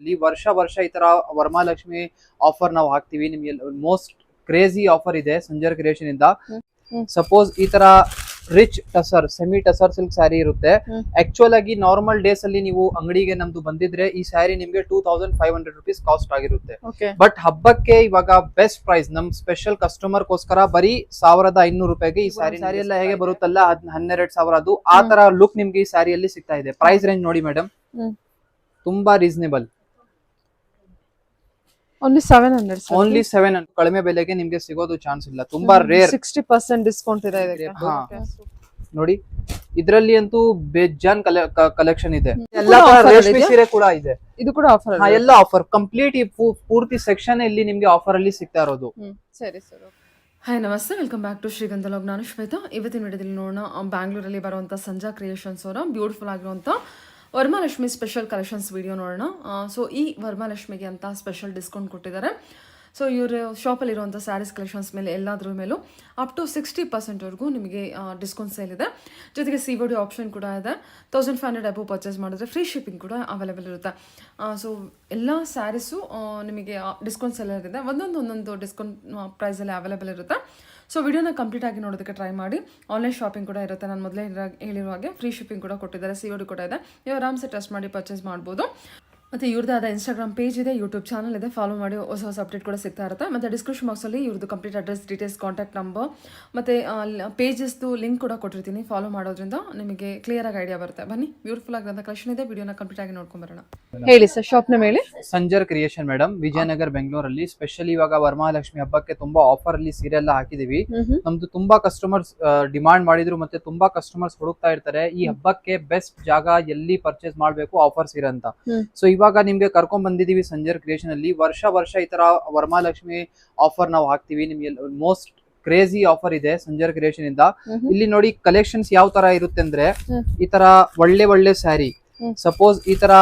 ಇಲ್ಲಿ ವರ್ಷ ವರ್ಷ ಈ ತರ ವರ್ಮಾಲಕ್ಷ್ಮಿ ಆಫರ್ ನಾವು ಹಾಕ್ತಿವಿ. ನಿಮ್ಗೆ ಮೋಸ್ಟ್ ಕ್ರೇಜಿ ಆಫರ್ ಇದೆ ಸಂಜರ್ ಕ್ರಿಯೇಷನ್ ಇಂದ. ಸಪೋಸ್ ಈ ತರ rich tussar semi tussar silk sari ಇರುತ್ತೆ. ಆಕ್ಚುಲ್ ಆಗಿ ನಾರ್ಮಲ್ ಡೇಸ್ ಅಲ್ಲಿ ನೀವು ಅಂಗಡಿಗೆ ನಮ್ದು ಬಂದಿದ್ರೆ ಈ ಸ್ಯಾರಿ ನಿಮ್ಗೆ two thousand five hundred rupees cost ಆಗಿರುತ್ತೆ. ಬಟ್ ಹಬ್ಬಕ್ಕೆ ಇವಾಗ ಬೆಸ್ಟ್ ಪ್ರೈಸ್ ನಮ್ ಸ್ಪೆಷಲ್ ಕಸ್ಟಮರ್ ಗೋಸ್ಕರ ಬರೀ ಸಾವಿರದ ಐನೂರು ರೂಪಾಯಿಗೆ ಈ ಸ್ಯಾರಿ ಸ್ಯಾರಿ ಎಲ್ಲ ಹೇಗೆ ಬರುತ್ತಲ್ಲ? ಹನ್ನೆರಡು ಸಾವಿರ ಅದು. ಆ ತರ ಲುಕ್ ನಿಮ್ಗೆ ಈ ಸ್ಯಾರಿಯಲ್ಲಿ ಸಿಗ್ತಾ ಇದೆ. ಪ್ರೈಸ್ ರೇಂಜ್ ನೋಡಿ ಮೇಡಮ್ ತುಂಬಾ reasonable only seven hundred only seven ಕಡಿಮೆ ಬೆಲೆಗೆ ನಿಮ್ಗೆ ಸಿಗೋದು ಚಾನ್ಸ್ ಇಲ್ಲ. ತುಂಬಾ ರೇರ್ ಸಿಕ್ಸ್ಟಿ ಪರ್ಸೆಂಟ್ ಡಿಸ್ಕೌಂಟ್ ಇದೆ ಇದಕ್ಕೆ. ಹಾ. ನೋಡಿ ಇದ್ರಲ್ಲಿ ಅಂತೂ ಬೇಜಾನ್ ಕಲೆಕ್ಷನ್ ಇದೆ. ಎಲ್ಲಾ ಕೂಡ ತರ offer ರೇಷ್ಮೆ ಇದೆಯಾ? ಸೀರೆ ಕೂಡ ಇದೆ. ಇದು ಕೂಡ ಆಫರ್ ಹಾ ಎಲ್ಲ ಆಫರ್ ಕಂಪ್ಲೀಟ್ ಪೂರ್ತಿ ಸೆಕ್ಷನ್ ಇಲ್ಲಿ ನಿಮ್ಗೆ ಆಫರ್ ಅಲ್ಲಿ ಸಿಗ್ತಾ ಇರೋದು. ಸರಿ ಸರ್ ಹಾಯ್ ನಮಸ್ತೆ. Welcome back to Shrigandha log. ನಾನು ಶ್ವೇತಾ. ಇವತ್ತಿನ ವಿಡಿಯೋದಲ್ಲಿ ನೋಡೋಣ ಆ, ಬ್ಯಾಂಗ್ಳೂರಲ್ಲಿ ಬರುವಂಥ ಸಂಜಾ ಕ್ರಿಯೇಷನ್ಸ್ ಅವರ ಬ್ಯೂಟಿಫುಲ್ ಆಗಿರುವಂಥ ವರಮಹಾಲಕ್ಷ್ಮಿ ಸ್ಪೆಷಲ್ ಕಲೆಕ್ಷನ್ಸ್ ವಿಡಿಯೋ ನೋಡೋಣ. ಸೊ ಈ ವರ್ಮಾಲಕ್ಷ್ಮಿಗೆ ಅಂತ ಸ್ಪೆಷಲ್ ಡಿಸ್ಕೌಂಟ್ ಕೊಟ್ಟಿದ್ದಾರೆ. ಸೊ ಇವರು ಶಾಪಲ್ಲಿರುವಂಥ ಸ್ಯಾರೀಸ್ ಕಲೆಕ್ಷನ್ಸ್ ಮೇಲೆ ಎಲ್ಲಾದ್ರ ಮೇಲೂ ಅಪ್ ಟು ಸಿಕ್ಸ್ಟಿ ಪರ್ಸೆಂಟ್ವರೆಗೂ ನಿಮಗೆ ಡಿಸ್ಕೌಂಟ್ ಸೇಲ್ ಇದೆ. ಜೊತೆಗೆ ಸಿ ಡಿ ಆಪ್ಷನ್ ಕೂಡ ಇದೆ. Thousand five hundred above purchase ಮಾಡಿದ್ರೆ ಫ್ರೀ ಶಿಪ್ಪಿಂಗ್ ಕೂಡ ಅವೈಲೇಬಲ್ ಇರುತ್ತೆ. ಸೊ ಎಲ್ಲ ಸ್ಯಾರೀಸು ನಿಮಗೆ ಡಿಸ್ಕೌಂಟ್ ಸೇಲ್ ಇದೆ. ಒಂದೊಂದು ಒಂದೊಂದು ಡಿಸ್ಕೌಂಟ್ ಪ್ರೈಸಲ್ಲಿ ಅವೈಲೇಬಲ್ ಇರುತ್ತೆ. ಸೊ ವಿಡಿಯೋನ ಕಂಪ್ಲೀಟ್ ಆಗಿ ನೋಡೋದಕ್ಕೆ ಟ್ರೈ ಮಾಡಿ. ಆನ್ಲೈನ್ ಶಾಪಿಂಗ್ ಕೂಡ ಇರುತ್ತೆ. ನಾನು ಮೊದಲೇ ಹೇಳಿರೋ ಹಾಗೆ ಫ್ರೀ ಶಿಪ್ಪಿಂಗ್ ಕೂಡ ಕೊಟ್ಟಿದ್ದಾರೆ. ಸಿ ಕೂಡ ಇದೆ. ನೀವು ಆರಾಮ್ಸೆ ಟೆಸ್ಟ್ ಮಾಡಿ ಪರ್ಚೇಸ್ ಮಾಡ್ಬೋದು. ಮತ್ತು ಇವ್ರದ್ದು ಆದ ಇನ್ಸ್ಟಾಗ್ರಾಮ್ ಪೇಜ್ ಇದೆ ಯೂಟ್ಯೂಬ್ ಚಾನಲ್ ಇದೆ. ಫಾಲೋ ಮಾಡಿ ಹೊಸ ಹೊಸ ಅಪ್ಡೇಟ್ ಕೂಡ ಸಿಗ್ತಾ ಇರುತ್ತೆ. ಮತ್ತೆ ಡಿಸ್ಕ್ರಿಪ್ಷನ್ ಬಾಕ್ಸಲ್ಲಿ ಇವ್ರದ್ದು complete address details contact number ಮತ್ತು ಪೇಜಸ್ದು ಲಿಂಕ್ ಕೂಡ ಕೊಟ್ಟಿರ್ತೀನಿ. ಫಾಲೋ ಮಾಡೋದ್ರಿಂದ ನಿಮಗೆ ಕ್ಲಿಯರ್ ಆಗಿ ಐಡಿಯಾ ಬರುತ್ತೆ. ಬನ್ನಿ ಬ್ಯೂಟಿಫುಲ್ ಆಗಿರೋಂಥ ಕಲೆಕ್ಷನ್ ಇದೆ. ವಿಡಿಯೋನ ಕಂಪ್ಲೀಟ್ ಆಗಿ ನೋಡ್ಕೊಂಬರೋಣ ಹೇಳಿ ಸರ್ ಶಾಪ್ ನೇಮ್ ಹೇಳಿ ಸಂಜರ್ ಕ್ರಿಯೇಷನ್ ಮೇಡಮ್ ವಿಜಯನಗರ್ ಬೆಂಗಳೂರಲ್ಲಿ. ಸ್ಪೆಷಲಿ ಇವಾಗ ವರಮಹಾಲಕ್ಷ್ಮಿ ಹಬ್ಬಕ್ಕೆ ತುಂಬಾ ಆಫರ್ ಅಲ್ಲಿ ಸೀರೆ ಎಲ್ಲ ಹಾಕಿದೀವಿ. ನಮ್ದು ತುಂಬಾ ಕಸ್ಟಮರ್ಸ್ ಡಿಮಾಂಡ್ ಮಾಡಿದ್ರು ಮತ್ತೆ ತುಂಬಾ ಕಸ್ಟಮರ್ಸ್ ಹುಡುಕ್ತಾ ಇರ್ತಾರೆ. ಈ ಹಬ್ಬಕ್ಕೆ ಬೆಸ್ಟ್ ಜಾಗ ಎಲ್ಲಿ ಪರ್ಚೇಸ್ ಮಾಡಬೇಕು ಆಫರ್ಸ್ ಸೀರೆ ಅಂತ. ಸೊ ಇವಾಗ ನಿಮ್ಗೆ ಕರ್ಕೊಂಡ್ ಬಂದಿದೀವಿ ಸಂಜರ್ ಕ್ರಿಯೇಷನ್ ಅಲ್ಲಿ. ವರ್ಷ ವರ್ಷ ಈ ತರ ವರಮಹಾಲಕ್ಷ್ಮಿ ಆಫರ್ ನಾವು ಹಾಕ್ತಿವಿ. ನಿಮ್ಗೆ ಮೋಸ್ಟ್ ಕ್ರೇಜಿ ಆಫರ್ ಇದೆ ಸಂಜರ್ ಕ್ರಿಯೇಷನ್ ಇಂದ. ಇಲ್ಲಿ ನೋಡಿ ಕಲೆಕ್ಷನ್ಸ್ ಯಾವ ತರ ಇರುತ್ತೆ ಅಂದ್ರೆ ಈ ತರ ಒಳ್ಳೆ ಒಳ್ಳೆ ಸ್ಯಾರಿ. ಸಪೋಸ್ ಈ ತರ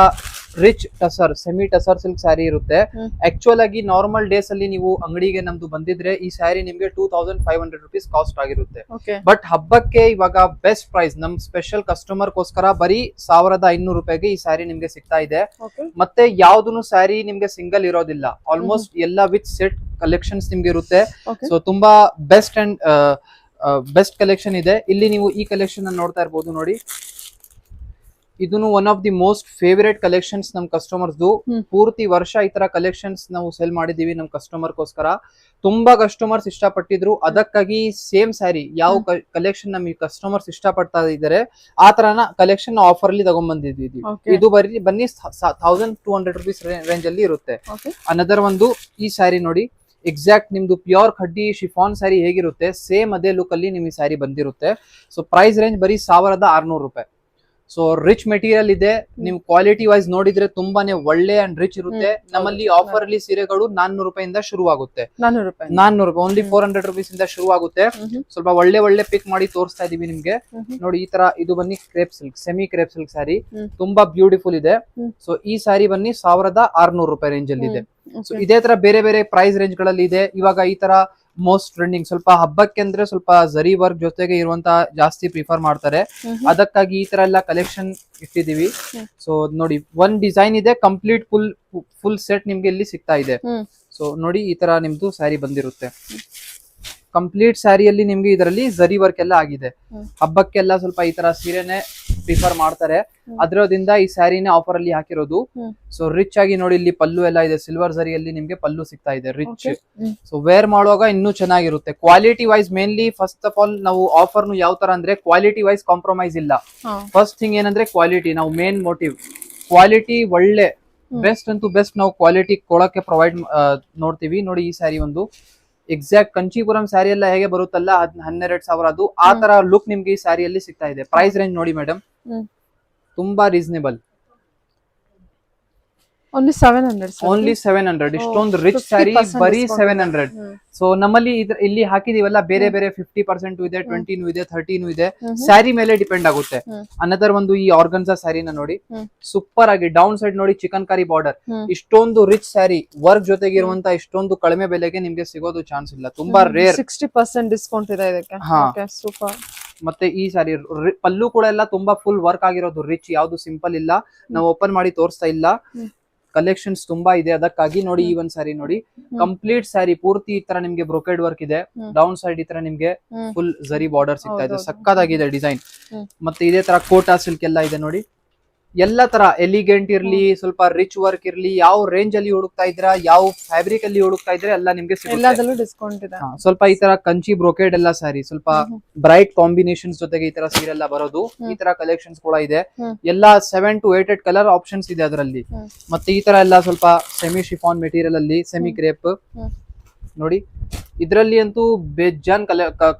rich tussar semi tussar silk sari ಇರುತ್ತೆ. ಆಕ್ಚುಯಲ್ ಆಕ್ಚುಲ್ ಆಗಿ ನಾರ್ಮಲ್ ಡೇಸ್ ಅಲ್ಲಿ ನೀವು ಅಂಗಡಿಗೆ ನಮ್ದು ಬಂದಿದ್ರೆ ಈ ಸ್ಯಾರಿ ನಿಮ್ಗೆ two thousand five hundred rupees cost ಆಗಿರುತ್ತೆ. ಬಟ್ ಹಬ್ಬಕ್ಕೆ ಇವಾಗ ಬೆಸ್ಟ್ ಪ್ರೈಸ್ ನಮ್ ಸ್ಪೆಷಲ್ ಕಸ್ಟಮರ್ ಗೋಸ್ಕರ ಬರೀ ಸಾವಿರದ ಐನೂರು ರೂಪಾಯಿಗೆ ಈ ಸ್ಯಾರಿ ನಿಮ್ಗೆ ಸಿಗ್ತಾ ಇದೆ. ಮತ್ತೆ ಯಾವ್ದು ಸ್ಯಾರಿ ನಿಮ್ಗೆ ಸಿಂಗಲ್ ಇರೋದಿಲ್ಲ. ಆಲ್ಮೋಸ್ಟ್ ಎಲ್ಲ ವಿತ್ ಸೆಟ್ ಕಲೆಕ್ಷನ್ಸ್ ನಿಮ್ಗೆ ಇರುತ್ತೆ. ಸೊ ತುಂಬಾ ಬೆಸ್ಟ್ ಅಂಡ್ ಬೆಸ್ಟ್ ಕಲೆಕ್ಷನ್ ಇದೆ. ಇಲ್ಲಿ ನೀವು ಈ ಕಲೆಕ್ಷನ್ ನೋಡ್ತಾ ಇರ್ಬೋದು ನೋಡಿ. ಇದನ್ನು one of the most favourite collections ನಮ್ ಕಸ್ಟಮರ್ಸ್ದು. ಪೂರ್ತಿ ವರ್ಷ ಈ ತರ ಕಲೆಕ್ಷನ್ಸ್ ನಾವು ಸೆಲ್ ಮಾಡಿದೀವಿ ನಮ್ ಕಸ್ಟಮರ್ಗೋಸ್ಕರ ತುಂಬಾ ಕಸ್ಟಮರ್ಸ್ ಇಷ್ಟಪಟ್ಟಿದ್ರು. ಅದಕ್ಕಾಗಿ ಸೇಮ್ ಸ್ಯಾರಿ ಯಾವ ಕಲೆಕ್ಷನ್ ನಮ್ ಕಸ್ಟಮರ್ಸ್ ಇಷ್ಟಪಡ್ತಾ ಇದಾರೆ ಆ ತರನ ಕಲೆಕ್ಷನ್ ಆಫರ್ ಅಲ್ಲಿ ತಗೊಂಡ್ಬಂದಿದ್ದೀವಿ ಇದು. ಬರೀ ಬನ್ನಿ thousand two hundred rupees range ಅಲ್ಲಿ ಇರುತ್ತೆ. ಅನದರ್ ಒಂದು ಈ ಸ್ಯಾರಿ ನೋಡಿ. ಎಕ್ಸಾಕ್ಟ್ ನಿಮ್ದು ಪ್ಯೂರ್ ಖಡ್ಡಿ ಶಿಫಾನ್ ಸ್ಯಾರಿ ಹೇಗಿರುತ್ತೆ ಸೇಮ್ ಅದೇ ಲುಕ್ ಅಲ್ಲಿ ನಿಮ್ಗೆ ಸ್ಯಾರಿ ಬಂದಿರುತ್ತೆ. ಸೊ ಪ್ರೈಸ್ ರೇಂಜ್ ಬರೀ ಸಾವಿರದ ಆರ್ನೂರು ರೂಪಾಯಿ. ಸೊ ರಿಚ್ ಮೆಟೀರಿಯಲ್ ಇದೆ. ನಿಮ್ ಕ್ವಾಲಿಟಿ ವೈಸ್ ನೋಡಿದ್ರೆ ತುಂಬಾನೇ ಒಳ್ಳೆ ಅಂಡ್ ರಿಚ್ ಇರುತ್ತೆ. ನಮ್ಮಲ್ಲಿ ಆಫರ್ ಅಲ್ಲಿ ಸೀರೆಗಳು ನಾನ್ನೂರು ರೂಪಾಯಿಂದ ಶುರು ಆಗುತ್ತೆ ನಾನ್ನೂರು ರೂಪಾಯಿ ಓನ್ಲಿ. ಫೋರ್ ಹಂಡ್ರೆಡ್ ರುಪೀಸ್ ಇಂದ ಶುರು ಆಗುತ್ತೆ ಸ್ವಲ್ಪ ಒಳ್ಳೆ ಒಳ್ಳೆ ಪಿಕ್ ಮಾಡಿ ತೋರಿಸ್ತಾ ಇದೀವಿ ನಿಮ್ಗೆ. ನೋಡಿ ಈ ತರ ಇದು ಬನ್ನಿ crepe silk semi crepe silk sari ತುಂಬಾ ಬ್ಯೂಟಿಫುಲ್ ಇದೆ. ಸೊ ಈ ಸ್ಯಾರಿ ಬನ್ನಿ ಸಾವಿರದ ಆರ್ನೂರು ರೂಪಾಯಿ ರೇಂಜ್ ಅಲ್ಲಿ ಇದೆ. ಸೊ ಇದೇ ತರ ಬೇರೆ ಬೇರೆ ಪ್ರೈಸ್ ರೇಂಜ್ಗಳಲ್ಲಿ ಇದೆ. ಇವಾಗ ಈ ತರ ಮೋಸ್ಟ್ ಟ್ರೆಂಡಿಂಗ್ ಸ್ವಲ್ಪ ಹಬ್ಬಕ್ಕೆ ಅಂದ್ರೆ ಸ್ವಲ್ಪ ಜರಿ ವರ್ಕ್ ಜೊತೆಗೆ ಇರುವಂತ ಜಾಸ್ತಿ ಪ್ರಿಫರ್ ಮಾಡ್ತಾರೆ. ಅದಕ್ಕಾಗಿ ಈ ತರ ಎಲ್ಲ ಕಲೆಕ್ಷನ್ ಇಟ್ಟಿದೀವಿ. ಸೊ ನೋಡಿ ಒಂದ್ ಡಿಸೈನ್ ಇದೆ ಕಂಪ್ಲೀಟ್ ಫುಲ್ ಫುಲ್ ಸೆಟ್ ನಿಮ್ಗೆ ಇಲ್ಲಿ ಸಿಗ್ತಾ ಇದೆ. ಸೊ ನೋಡಿ ಈ ತರ ನಿಮ್ದು ಸ್ಯಾರಿ ಬಂದಿರುತ್ತೆ. ಕಂಪ್ಲೀಟ್ ಸ್ಯಾರಿಯಲ್ಲಿ ನಿಮ್ಗೆ ಇದರಲ್ಲಿ ಝರಿ ವರ್ಕ್ ಎಲ್ಲ ಆಗಿದೆ. ಹಬ್ಬಕ್ಕೆಲ್ಲ ಸ್ವಲ್ಪ ಈ ತರ ಸೀರೆನೆ ಪ್ರಿಫರ್ ಮಾಡ್ತಾರೆ. ಅದ್ರದಿಂದ ಈ ಸ್ಯಾರಿನ ಆಫರ್ ಅಲ್ಲಿ ಹಾಕಿರೋದು. ಸೊ ರಿಚ್ ಆಗಿ ನೋಡಿ ಇಲ್ಲಿ ಪಲ್ಲು ಎಲ್ಲ ಇದೆ. ಸಿಲ್ವರ್ ಝರಿಯಲ್ಲಿ ನಿಮ್ಗೆ ಪಲ್ಲು ಸಿಗ್ತಾ ಇದೆ ರಿಚ್. ಸೊ ವೇರ್ ಮಾಡುವಾಗ ಇನ್ನೂ ಚೆನ್ನಾಗಿರುತ್ತೆ. Quality wise mainly first of all ನಾವು ಆಫರ್ ಯಾವ ತರ ಅಂದ್ರೆ ಕ್ವಾಲಿಟಿ ವೈಸ್ ಕಾಂಪ್ರಮೈಸ್ ಇಲ್ಲ. ಫಸ್ಟ್ ಥಿಂಗ್ ಏನಂದ್ರೆ ಕ್ವಾಲಿಟಿ ನಾವು ಮೇನ್ ಮೋಟಿವ್ ಕ್ವಾಲಿಟಿ ಒಳ್ಳೆ ಬೆಸ್ಟ್ ಅಂತೂ ಬೆಸ್ಟ್ ನಾವು ಕ್ವಾಲಿಟಿ ಕೊಡಕ್ಕೆ ಪ್ರೊವೈಡ್ ನೋಡ್ತೀವಿ. ನೋಡಿ ಈ ಸ್ಯಾರಿ ಒಂದು. ಎಕ್ಸಾಕ್ಟ್ ಕಂಚಿಪುರಂ ಸ್ಯಾರಿ ಎಲ್ಲ ಹೇಗೆ ಬರುತ್ತಲ್ಲ ಹನ್ನೆರಡು ಸಾವಿರ ಅದು ಆ ತರ ಲುಕ್ ನಿಮ್ಗೆ ಈ ಸ್ಯಾರಿಯಲ್ಲಿ ಸಿಗ್ತಾ ಇದೆ. ಪ್ರೈಸ್ ರೇಂಜ್ ನೋಡಿ ಮೇಡಮ್ ತುಂಬಾ reasonable only seven hundred only seven hundred ಇಷ್ಟೊಂದು ರಿಚ್ 50% ಸ್ಯಾರಿ ಬರೀ ಸೆವೆನ್. ಹಂಡ್ರೆಡ್. ಸೊ ನಮ್ಮಲ್ಲಿ ಇಲ್ಲಿ ಹಾಕಿದೀವಲ್ಲ ಬೇರೆ. ಬೇರೆ ಫಿಫ್ಟಿ ಪರ್ಸೆಂಟ್ ಇದೆ. ಟ್ವೆಂಟಿನೂ ಇದೆ ಥರ್ಟಿನೂ ಇದೆ. ಸ್ಯಾರಿ ಮೇಲೆ ಡಿಪೆಂಡ್ ಆಗುತ್ತೆ. ಅನದರ್ ಒಂದು ಈ ಆರ್ಗನ್ಸಾ ಸ್ಯಾರಿನ ನೋಡಿ. ಸೂಪರ್ ಆಗಿ ಡೌನ್ ಸೈಡ್ ನೋಡಿ ಚಿಕನ್ ಕರಿ ಬಾರ್ಡರ್. ಇಷ್ಟೊಂದು ರಿಚ್ ಸ್ಯಾರಿ ವರ್ಕ್ ಜೊತೆಗೆ ಇರುವಂತ ಇಷ್ಟೊಂದು ಕಡಿಮೆ ಬೆಲೆಗೆ ನಿಮ್ಗೆ ಸಿಗೋದು ಚಾನ್ಸ್ ಇಲ್ಲ ತುಂಬಾ ರೇರ್ ಸಿಕ್ಸ್ಟಿ ಪರ್ಸೆಂಟ್ ಡಿಸ್ಕೌಂಟ್ ಇದೆ ಇದಕ್ಕೆ ಸೂಪರ್ ಮತ್ತೆ ಈ ಸ್ಯಾರಿ ಪಲ್ಲು ಕೂಡ ಎಲ್ಲ ತುಂಬಾ ಫುಲ್ ವರ್ಕ್ ಆಗಿರೋದು ರಿಚ್ ಯಾವ್ದು ಸಿಂಪಲ್ ಇಲ್ಲ ನಾವು ಓಪನ್ ಮಾಡಿ ತೋರಿಸ್ತಾ ಇಲ್ಲ. ಕಲೆಕ್ಷನ್ಸ್ ತುಂಬಾ ಇದೆ. ಅದಕ್ಕಾಗಿ ನೋಡಿ ಈ ಒಂದ್ ಸಾರಿ ನೋಡಿ. ಕಂಪ್ಲೀಟ್ ಸ್ಯಾರಿ ಪೂರ್ತಿ ಈ ತರ ನಿಮ್ಗೆ ಬ್ರೋಕೆಡ್ ವರ್ಕ್ ಇದೆ. ಡೌನ್ ಸೈಡ್ ಈ ತರ ನಿಮ್ಗೆ ಫುಲ್ ಜರಿ ಬಾರ್ಡರ್ ಸಿಗ್ತಾ ಇದೆ. ಸಕ್ಕದಾಗಿದೆ ಡಿಸೈನ್ ಮತ್ತೆ ಇದೇ ತರ ಕೋಟಾ ಸಿಲ್ಕ್ ಎಲ್ಲ ಇದೆ ನೋಡಿ. ಎಲ್ಲ ತರ ಎಲಿಗೆಂಟ್ ಇರ್ಲಿ ಸ್ವಲ್ಪ ರಿಚ್ ವರ್ಕ್ ಇರ್ಲಿ ಯಾವ ರೇಂಜ್ ಅಲ್ಲಿ ಹುಡುಕ್ತಾ ಇದ್ರ ಯಾವ ಫ್ಯಾಬ್ರಿಕ್ ಅಲ್ಲಿ ಹುಡುಕ್ತಾ ಇದ್ರೆ ಎಲ್ಲ ನಿಮ್ಗೆ ಎಲ್ಲದಲ್ಲೂ ಡಿಸ್ಕೌಂಟ್ ಇದೆ. ಸ್ವಲ್ಪ ಈ ತರ ಕಂಚಿ ಬ್ರೋಕೆಡ್ ಎಲ್ಲ ಸಾರಿ ಸ್ವಲ್ಪ ಬ್ರೈಟ್ ಕಾಂಬಿನೇಷನ್ಸ್ ಜೊತೆಗೆ ಈ ತರ ಸೀರೆ ಎಲ್ಲ ಬರೋದು. ಈ ತರ ಕಲೆಕ್ಷನ್ಸ್ ಕೂಡ ಇದೆ. ಎಲ್ಲ seven to eight eight colour options ಇದೆ ಅದರಲ್ಲಿ. ಮತ್ತೆ ಈ ತರ ಎಲ್ಲ ಸ್ವಲ್ಪ ಸೆಮಿ ಶಿಫಾನ್ ಮೆಟೀರಿಯಲ್ ಅಲ್ಲಿ ಸೆಮಿ ಕ್ರೇಪ್. ನೋಡಿ ಇದ್ರಲ್ಲಿ ಅಂತೂ ಬೇಜಾನ್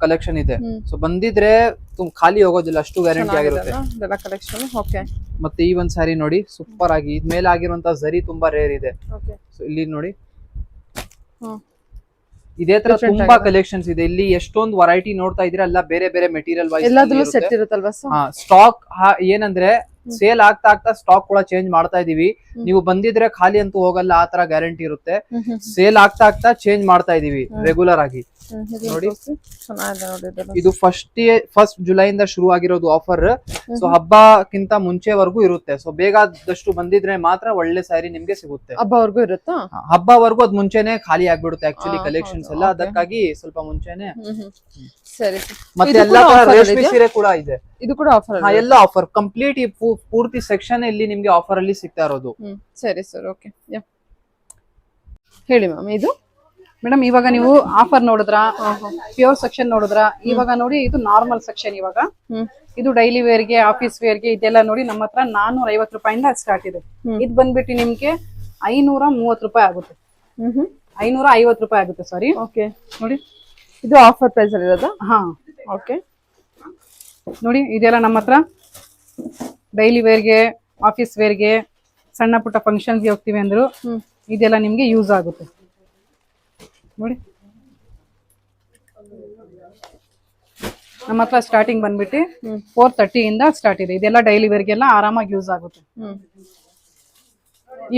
ಕಲೆಕ್ಷನ್ ಇದೆ. ಸೊ ಬಂದಿದ್ರೆ ಖಾಲಿ ಹೋಗೋದಿಲ್ಲ ಅಷ್ಟು ಗ್ಯಾರಂಟಿ ಆಗಿರುತ್ತೆ. ಮತ್ತೆ ಈ ಒಂದ್ ಸಾರಿ ನೋಡಿ ಸೂಪರ್ ಆಗಿ ಇದ್ಮೇಲೆ ಆಗಿರುವಂತ ಝರಿ ತುಂಬಾ ರೇರ್ ಇದೆ. ಸೊ ಇಲ್ಲಿ ನೋಡಿ. ಇದೇ ತರ ತುಂಬಾ ಕಲೆಕ್ಷನ್ಸ್ ಇದೆ. ಇಲ್ಲಿ ಎಷ್ಟೊಂದು ವೆರೈಟಿ ನೋಡ್ತಾ ಇದ್ರೆ ಎಲ್ಲ ಬೇರೆ ಬೇರೆ ಮೆಟೀರಿಯಲ್ ವೈಸ್ ಸ್ಟಾಕ್ ಏನಂದ್ರೆ ಸೇಲ್ ಆಗ್ತಾ ಆಗ್ತಾ ಸ್ಟಾಕ್ ಕೂಡ ಚೇಂಜ್ ಮಾಡ್ತಾ ಇದೀವಿ. ನೀವು ಬಂದಿದ್ರೆ ಖಾಲಿ ಅಂತೂ ಹೋಗಲ್ಲ ಆ ತರ ಗ್ಯಾರಂಟಿ ಇರುತ್ತೆ. ಸೇಲ್ ಆಗ್ತಾ ಆಗ್ತಾ ಚೇಂಜ್ ಮಾಡ್ತಾ ಇದೀವಿ ರೆಗ್ಯುಲರ್ ಆಗಿ. ನೋಡಿ. ಇದು ಫಸ್ಟ್ ಫಸ್ಟ್ ಇಂದ ಶುರು ಆಗಿರೋದು ಆಫರ್ ಸೊ ಹಬ್ಬಕ್ಕಿಂತ ಮುಂಚೆವರೆಗೂ ಇರುತ್ತೆ. ಸೊ ಬೇಗ ಆದಷ್ಟು ಬಂದಿದ್ರೆ ಮಾತ್ರ ಒಳ್ಳೆ ಸ್ಯಾರಿ ನಿಮ್ಗೆ ಸಿಗುತ್ತೆ. ಹಬ್ಬವರೆಗೂ ಇರುತ್ತಾ? ಹಬ್ಬವರೆಗೂ ಅದ್ ಮುಂಚೆನೆ ಖಾಲಿ ಆಗ್ಬಿಡುತ್ತೆ ಆಕ್ಚುಲಿ ಕಲೆಕ್ಷನ್ಸ್ ಎಲ್ಲ. ಅದಕ್ಕಾಗಿ ಸ್ವಲ್ಪ ಮುಂಚೆನೆ ಸರಿ. ಮತ್ತೆ ಇದು ಎಲ್ಲಾ ಕೂಡ ತರ offer ರೇಷ್ಮೆ ಸೀರೆ ಕೂಡ ಇದೆ. ಇದು ಕೂಡ ಆಫರ್ ಎಲ್ಲ ಆಫರ್ ಕಂಪ್ಲೀಟ್ ಈ ಪೂರ್ತಿ ಸೆಕ್ಷನ್ ಇಲ್ಲಿ ನಿಮ್ಗೆ ಆಫರ್ ಅಲ್ಲಿ ಸಿಗ್ತಾ ಇರೋದು. ಸರಿ ಸರ್ ಓಕೆ ಹೇಳಿ ಮ್ಯಾಮ್ ಇದು? ಮೇಡಮ್ ಇವಾಗ ನೀವು ಆಫರ್ ನೋಡಿದ್ರ? ಪ್ಯೂರ್ ಸೆಕ್ಷನ್ ನೋಡಿದ್ರ? ಇವಾಗ ನೋಡಿ ಇದು ನಾರ್ಮಲ್ ಸೆಕ್ಷನ್ ಇವಾಗ. ಇದು ಡೈಲಿ ವೇರ್ಗೆ ಆಫೀಸ್ ವೇರ್ಗೆ ಇದೆಲ್ಲ ನೋಡಿ ನಮ್ಮ ಹತ್ರ ನಾನೂರ ಐವತ್ತು ರೂಪಾಯಿಂದ ಸ್ಟಾರ್ಟ್ ಇದೆ. ಇದು ಬಂದ್ಬಿಟ್ಟು ನಿಮ್ಗೆ ಐನೂರ ಮೂವತ್ತು ರೂಪಾಯಿ ಆಗುತ್ತೆ. ಐನೂರ ಐವತ್ ರೂಪಾಯಿ ಆಗುತ್ತೆ ಸಾರಿ ಓಕೆ ನೋಡಿ. ಇದು ಆಫರ್ ಪ್ರೈಸ್ ಅಲ್ಲಿ ಇರೋದಾ? ಹಾ. ಓಕೆ ನೋಡಿ ಇದೆಲ್ಲ ನಮ್ಮ ಹತ್ರ ಡೈಲಿ ವೇರ್ಗೆ ಆಫೀಸ್ ವೇರ್ಗೆ ಸಣ್ಣ ಪುಟ್ಟ ಫಂಕ್ಷನ್ಗೆ ಹೋಗ್ತೀವಿ ಅಂದ್ರು ಇದೆಲ್ಲ ನಿಮ್ಗೆ ಯೂಸ್ ಆಗುತ್ತೆ. ನೋಡಿ. ನಮ್ಮ ಹತ್ರ ಸ್ಟಾರ್ಟಿಂಗ್ ಬಂದ್ಬಿಟ್ಟು. ಫೋರ್ ತರ್ಟಿಯಿಂದ ಸ್ಟಾರ್ಟ್ ಇದೆ ಇದೆಲ್ಲ ಡೈಲಿ ವೇರ್ಗೆಲ್ಲ ಆರಾಮಾಗಿ ಯೂಸ್ ಆಗುತ್ತೆ.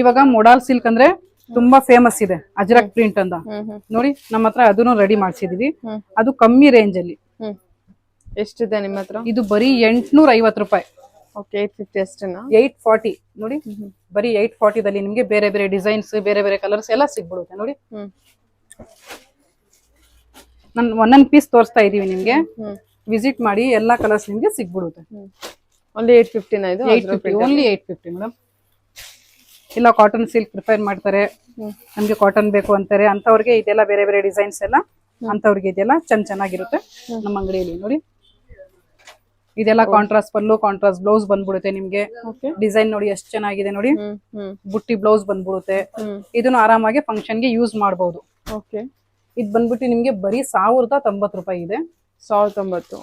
ಇವಾಗ ಮೊಡಾಲ್ ಸಿಲ್ಕ್ ಅಂದ್ರೆ ತುಂಬಾ ಫೇಮಸ್ ಇದೆ. ಅಜ್ರಕ್ ಪ್ರಿಂಟ್ ಅಂತ. ನೋಡಿ ನಮ್ಮ ಹತ್ರ ಅದನ್ನು ರೆಡಿ ಮಾಡಿಸಿದೀವಿ. ಅದು ಕಮ್ಮಿ ರೇಂಜ್ ಅಲ್ಲಿ. ಎಷ್ಟಿದೆ ನಿಮ್ಮ ಹತ್ರ? ಇದು ಬರೀ ಎಂಟ್ನೂರ ಐವತ್ತು ರೂಪಾಯಿ. ಓಕೆ ಏಟ್ ಫಿಫ್ಟಿ ಅಷ್ಟೇನಾ? ಏಟ್ ಫಾರ್ಟಿ ನೋಡಿ ಬರೀ ಏಟ್ ಫಾರ್ಟಿದಲ್ಲಿ ನಿಮ್ಗೆ ಬೇರೆ ಬೇರೆ ಡಿಸೈನ್ಸ್ ಬೇರೆ ಬೇರೆ ಕಲರ್ಸ್ ಎಲ್ಲ ಸಿಗ್ಬಿಡುತ್ತೆ. ನೋಡಿ. ನಾನು ಒಂದೊಂದು ಪೀಸ್ ತೋರಿಸ್ತಾ ಇದೀವಿ ನಿಮ್ಗೆ. ವಿಸಿಟ್ ಮಾಡಿ ಎಲ್ಲಾ ಕಲರ್ಸ್ ನಿಮ್ಗೆ ಸಿಗ್ಬಿಡುತ್ತೆ. ಓನ್ಲಿ ಏಟ್ ಫಿಫ್ಟಿನ ಇದು? Eight fifty only eight fifty madam ಇಲ್ಲ ಕಾಟನ್ ಸಿಲ್ಕ್ ಪ್ರಿಫೈರ್ ಮಾಡ್ತಾರೆ. ನಮ್ಗೆ ಕಾಟನ್ ಬೇಕು ಅಂತಾರೆ. ಅಂತವ್ರಿಗೆ ಇದೆಲ್ಲ ಬೇರೆ ಬೇರೆ ಡಿಸೈನ್ಸ್ ಎಲ್ಲ ಅಂತವ್ರಿಗೆ ಇದೆಲ್ಲ ಚೆನ್ನ ಚೆನ್ನಾಗಿರುತ್ತೆ ನಮ್ಮ ಅಂಗಡಿಯಲ್ಲಿ ನೋಡಿ. ಇದೆಲ್ಲ ಕಾಂಟ್ರಾಸ್ಟ್ ಪಲ್ಲು ಕಾಂಟ್ರಾಸ್ಟ್ ಬ್ಲೌಸ್ ಬಂದ್ಬಿಡುತ್ತೆ ನಿಮ್ಗೆ. ಡಿಸೈನ್ ನೋಡಿ ಎಷ್ಟು ಚೆನ್ನಾಗಿದೆ ನೋಡಿ. ಬುಟ್ಟಿ ಬ್ಲೌಸ್ ಬಂದ್ಬಿಡುತ್ತೆ. ಇದನ್ನು ಆರಾಮಾಗಿ ಫಂಕ್ಷನ್ಗೆ ಯೂಸ್ ಮಾಡಬಹುದು ಇದು ಬಂದ್ಬಿಟ್ಟು ನಿಮ್ಗೆ ಬರೀ ಸಾವಿರದ ತೊಂಬತ್ತು ರೂಪಾಯಿ ಇದೆ. ಸಾವಿರದ ತೊಂಬತ್ತು.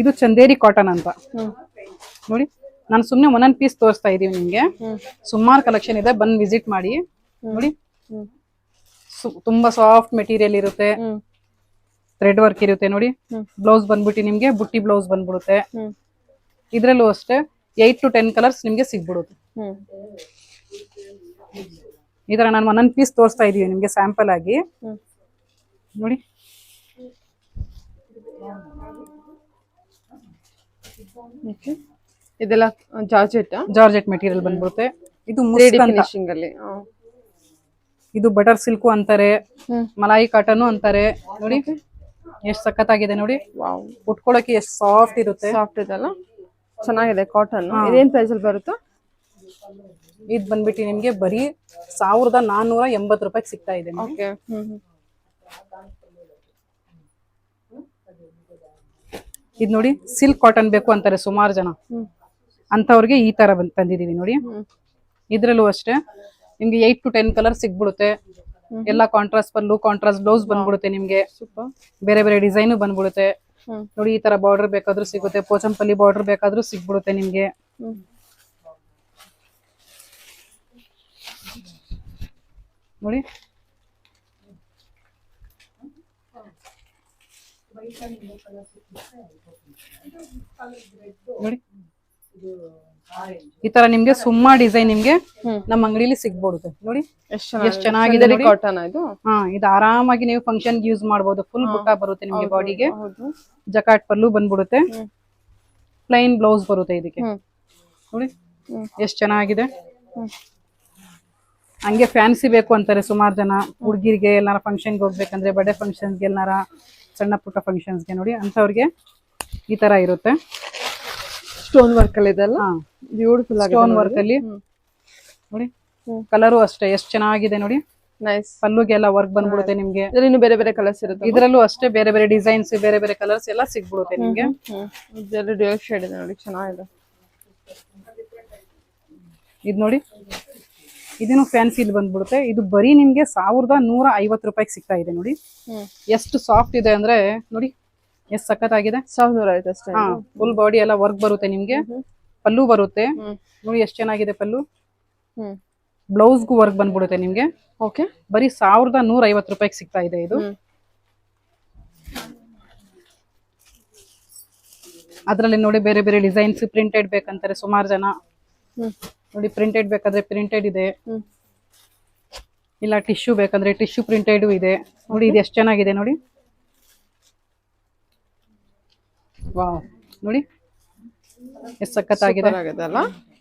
ಇದು ಚಂದೇರಿ ಕಾಟನ್ ಅಂತ. ನೋಡಿ ನಾನು ಸುಮ್ಮನೆ ಒಂದೊಂದು ಪೀಸ್ ತೋರಿಸ್ತಾ ಇದೀವಿ ನಿಮ್ಗೆ. ಸುಮಾರು ಕಲೆಕ್ಷನ್ ಇದೆ ಬಂದ್ ವಿಸಿಟ್ ಮಾಡಿ. ನೋಡಿ. ತುಂಬಾ ಸಾಫ್ಟ್ ಮೆಟೀರಿಯಲ್ ಇರುತ್ತೆ. ಥ್ರೆಡ್ ವರ್ಕ್ ಇರುತ್ತೆ ನೋಡಿ. ಬ್ಲೌಸ್ ಬಂದ್ಬಿಟ್ಟು ನಿಮ್ಗೆ ಬುಟ್ಟಿ ಬ್ಲೌಸ್ ಬಂದ್ಬಿಡುತ್ತೆ. ಇದ್ರಲ್ಲೂ ಅಷ್ಟೇ ಏಟ್ ಟು ಟೆನ್ ಕಲರ್ಸ್ ನಿಮ್ಗೆ ಸಿಗ್ಬಿಡುತ್ತೆ. ಈ ತರ ನಾನು ಒಂದೊಂದು ಪೀಸ್ ತೋರಿಸ್ತಾ ಇದೀವಿ ನಿಮ್ಗೆ ಸ್ಯಾಂಪಲ್ ಆಗಿ. ನೋಡಿ. ಇದೆಲ್ಲ ಜಾರ್ಜೆಟ್? ಜಾರ್ಜೆಟ್ ಮೆಟೀರಿಯಲ್ ಬಂದ್ಬಿಡುತ್ತೆ. ಇದು ಫಿನಿಶಿಂಗ್ ಅಲ್ಲಿ. ಇದು ಬಟರ್ ಸಿಲ್ಕು ಅಂತಾರೆ ಮಲಾಯಿ ಕಾಟನ್ ಅಂತಾರೆ. ನೋಡಿ. ಎಷ್ಟು ಸಖತ್ತಾಗಿದೆ ನೋಡಿ. ವಾವ್. ಉಟ್ಕೊಳಕ್ಕೆ ಎಷ್ಟು ಸಾಫ್ಟ್ ಇರುತ್ತೆ. ಸಾಫ್ಟ್ ಇದೆಲ್ಲ? ಚೆನ್ನಾಗಿದೆ ಕಾಟನ್ ಇದೇನ್ ಪ್ರೈಸ್ ಅಲ್ಲಿ ಬರುತ್ತೆ? ಇದ್ ಬಂದ್ಬಿಟ್ಟು ನಿಮ್ಗೆ ಬರೀ ಸಾವಿರದ ನಾನ್ನೂರ ಎಂಬತ್ತು ರೂಪಾಯಿ ಸಿಗ್ತಾ ಇದೆ ಇದ್ ಓಕೆ ನೋಡಿ ಸಿಲ್ಕ್ ಕಾಟನ್ ಬೇಕು ಅಂತಾರೆ ಸುಮಾರು ಜನ. ಅಂತವ್ರಿಗೆ ಈ ತರ ಬಂದ್ ತಂದಿದೀವಿ ನೋಡಿ. ಇದ್ರಲ್ಲೂ ಅಷ್ಟೇ. ನಿಮ್ಗೆ ಏಟ್ ಟು ಟೆನ್ ಕಲರ್ ಸಿಗ್ಬಿಡುತ್ತೆ. ಎಲ್ಲ ಕಾಂಟ್ರಾಸ್ಟ್ ಪಲ್ಲು ಕಾಂಟ್ರಾಸ್ಟ್ ಬ್ಲೌಸ್ ಬಂದ್ಬಿಡುತ್ತೆ ನಿಮ್ಗೆ. ಬೇರೆ ಬೇರೆ ಡಿಸೈನು ಬಂದ್ಬಿಡುತ್ತೆ. ನೋಡಿ ಈ ತರ ಬಾರ್ಡರ್ ಬೇಕಾದ್ರೂ ಸಿಗುತ್ತೆ. ಪೋಚಂಪಲ್ಲಿ ಬಾರ್ಡರ್ ಬೇಕಾದ್ರೂ ಸಿಗ್ಬಿಡುತ್ತೆ ನಿಮ್ಗೆ. ನೋಡಿ. ನೋಡಿ. ಈ ತರ ನಿಮ್ಗೆ ಸುಮ್ಮ ಡಿಸೈನ್ ನಿಮ್ಗೆ. ನಮ್ಮ ಅಂಗಡಿಲಿ ಸಿಗ್ಬಿಡುತ್ತೆ. ನೋಡಿ ಎಷ್ಟು ಚೆನ್ನಾಗಿದೆ. ಕಾಟನ್ ಇದು? ಹಾ ಇದು ಆರಾಮಾಗಿ ನೀವು ಫಂಕ್ಷನ್ ಯೂಸ್ ಮಾಡಬಹುದು ಫುಲ್ ಬುಟ್ಟ ಬರುತ್ತೆ ನಿಮ್ಗೆ ಬಾಡಿಗೆ ಜಕಾಟ್ ಪಲ್ಲು ಬಂದ್ಬಿಡುತ್ತೆ. ಪ್ಲೈನ್ ಬ್ಲೌಸ್ ಬರುತ್ತೆ ಇದಕ್ಕೆ. ನೋಡಿ. ಎಷ್ಟು ಚೆನ್ನಾಗಿದೆ. ಹಂಗೆ ಫ್ಯಾನ್ಸಿ ಬೇಕು ಅಂತಾರೆ ಸುಮಾರು ಜನ. ಹುಡುಗಿರಿಗೆ ಎಲ್ಲಾರ ಫಂಕ್ಷನ್ಗೆ ಹೋಗ್ಬೇಕಂದ್ರೆ ಬರ್ಡೇ ಫಂಕ್ಷನ್ಸ್ಗೆ ಎಲ್ಲಾರ ಸಣ್ಣ ಪುಟ್ಟ ಫಂಕ್ಷನ್ಸ್ಗೆ ನೋಡಿ ಅಂಥವ್ರಿಗೆ ಈ ತರ ಇರುತ್ತೆ. ಸ್ಟೋನ್ ವರ್ಕ್ ಅಲ್ಲಿ ಇದೆಲ್ಲ ಬ್ಯೂಟಿಫುಲ್ ಸ್ಟೋನ್ ವರ್ಕ್ ಅಲ್ಲಿ. ನೋಡಿ ಕಲರು ಅಷ್ಟೇ ಎಷ್ಟು ಚೆನ್ನಾಗಿದೆ ನೋಡಿ. ನೈಸ್ ಪಲ್ಲುಗೆಲ್ಲ ವರ್ಕ್ ಬಂದ್ಬಿಡುತ್ತೆ ನಿಮ್ಗೆ. ಇನ್ನು ಬೇರೆ ಬೇರೆ ಕಲರ್ಸ್ ಇರುತ್ತೆ. ಇದರಲ್ಲೂ ಅಷ್ಟೇ ಬೇರೆ ಬೇರೆ ಡಿಸೈನ್ಸ್ ಬೇರೆ ಬೇರೆ ಕಲರ್ಸ್ ಎಲ್ಲ ಸಿಗ್ಬಿಡುತ್ತೆ ನಿಮ್ಗೆ. ಶೇಡ್ ಇದೆ ನೋಡಿ ಚೆನ್ನಾಗಿದೆ. ಇದು ನೋಡಿ ಇದನ್ನು ಇಲ್ಲಿ ಬಂದ್ಬಿಡುತ್ತೆ. ಇದು ಬರೀ ನಿಮ್ಗೆ ಸಾವಿರದ ನೂರ ಐವತ್ತು ರೂಪಾಯಿಗೆ ಸಿಗ್ತಾ ಇದೆ ನೋಡಿ. ಎಷ್ಟು ಸಾಫ್ಟ್ ಇದೆ ಅಂದ್ರೆ ನೋಡಿ ಎಷ್ಟು ಸಖತ್ ಆಗಿದೆ ನೂರ ಅಷ್ಟೇ. ಫುಲ್ ಬಾಡಿ ಎಲ್ಲ ವರ್ಕ್ ಬರುತ್ತೆ ನಿಮ್ಗೆ. ಪಲ್ಲು ಬರುತ್ತೆ. ನೋಡಿ ಎಷ್ಟ್ ಚೆನ್ನಾಗಿದೆ ಪಲ್ಲು. ಬ್ಲೌಸ್ ಬ್ಲೌಸ್ಗೂ ವರ್ಕ್ ಬಂದ್ಬಿಡುತ್ತೆ ನಿಮ್ಗೆ. ಓಕೆ ಬರೀ ಸಾವಿರದ ನೂರ ಐವತ್ತು ರೂಪಾಯಿಗೆ ಸಿಗ್ತಾ ಇದೆ ಇದು. ಅದರಲ್ಲಿ ನೋಡಿ ಬೇರೆ ಬೇರೆ ಡಿಸೈನ್ಸ್ ಪ್ರಿಂಟೆಡ್ ಬೇಕಂತಾರೆ ಸುಮಾರು ಜನ. ನೋಡಿ ಪ್ರಿಂಟೆಡ್ ಬೇಕಾದ್ರೆ ಪ್ರಿಂಟೆಡ್ ಇದೆ. ಇಲ್ಲ ಟಿಶ್ಯೂ ಬೇಕಂದ್ರೆ ಟಿಶ್ಯೂ ಪ್ರಿಂಟೆಡ್ ಇದೆ. ನೋಡಿ ಇದು ಎಷ್ಟು ಚೆನ್ನಾಗಿದೆ ನೋಡಿ. ವಾವ್. ನೋಡಿ ಎಷ್ಟು ಸಖತ್ತಾಗಿದೆ. ಅಲ್ಲ